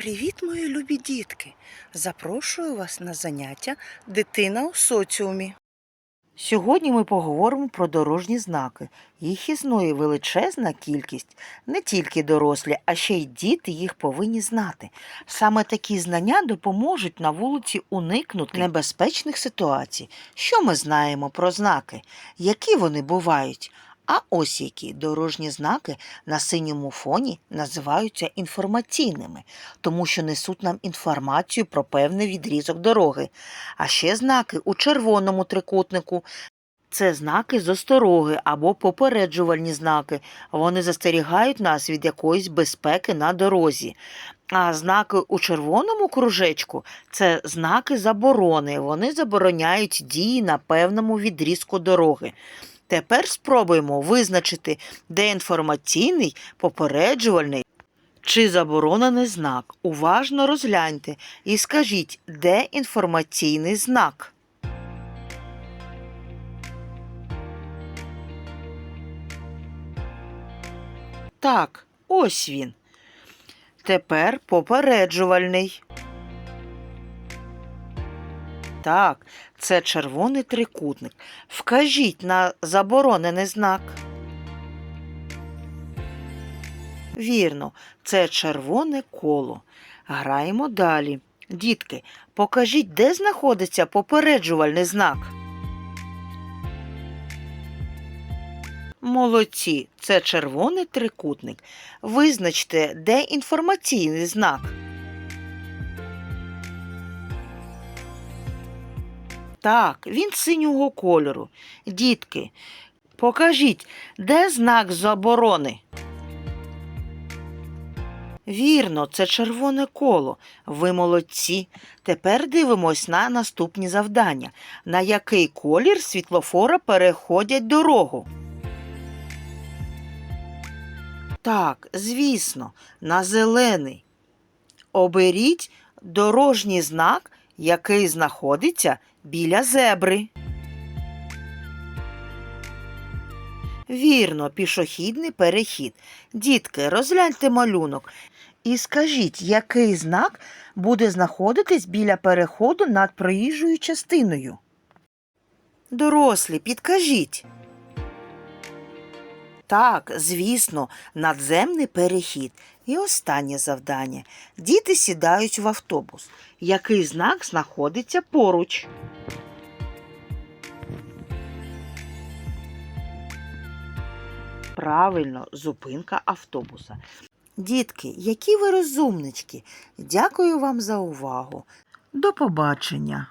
Привіт, мої любі дітки! Запрошую вас на заняття Дитина у соціумі. Сьогодні ми поговоримо про дорожні знаки. Їх існує величезна кількість. Не тільки дорослі, а ще й діти їх повинні знати. Саме такі знання допоможуть на вулиці уникнути небезпечних ситуацій. Що ми знаємо про знаки? Які вони бувають? А ось які дорожні знаки на синьому фоні називаються інформаційними, тому що несуть нам інформацію про певний відрізок дороги. А ще знаки у червоному трикутнику. Це знаки з остороги або попереджувальні знаки. Вони застерігають нас від якоїсь безпеки на дорозі. А знаки у червоному кружечку це знаки заборони. Вони забороняють дії на певному відрізку дороги. Тепер спробуємо визначити, де інформаційний, попереджувальний чи заборонений знак. Уважно розгляньте і скажіть, де інформаційний знак. Так, ось він. Тепер попереджувальний. Так, це червоний трикутник. Вкажіть на заборонений знак. Вірно, це червоне коло. Граємо далі. Дітки, покажіть, де знаходиться попереджувальний знак. Молодці, це червоний трикутник. Визначте, де інформаційний знак. Так, він синього кольору. Дітки, покажіть, де знак заборони? Вірно, це червоне коло. Ви молодці. Тепер дивимось на наступні завдання. На який колір світлофора переходять дорогу? Так, звісно, на зелений. Оберіть дорожній знак, який знаходиться біля зебри. Вірно, пішохідний перехід. Дітки, розгляньте малюнок і скажіть, який знак буде знаходитись біля переходу над проїжджою частиною. Дорослі, підкажіть. Так, звісно, надземний перехід. І останнє завдання. Діти сідають в автобус. Який знак знаходиться поруч? Правильно, зупинка автобуса. Дітки, які ви розумнички. Дякую вам за увагу. До побачення.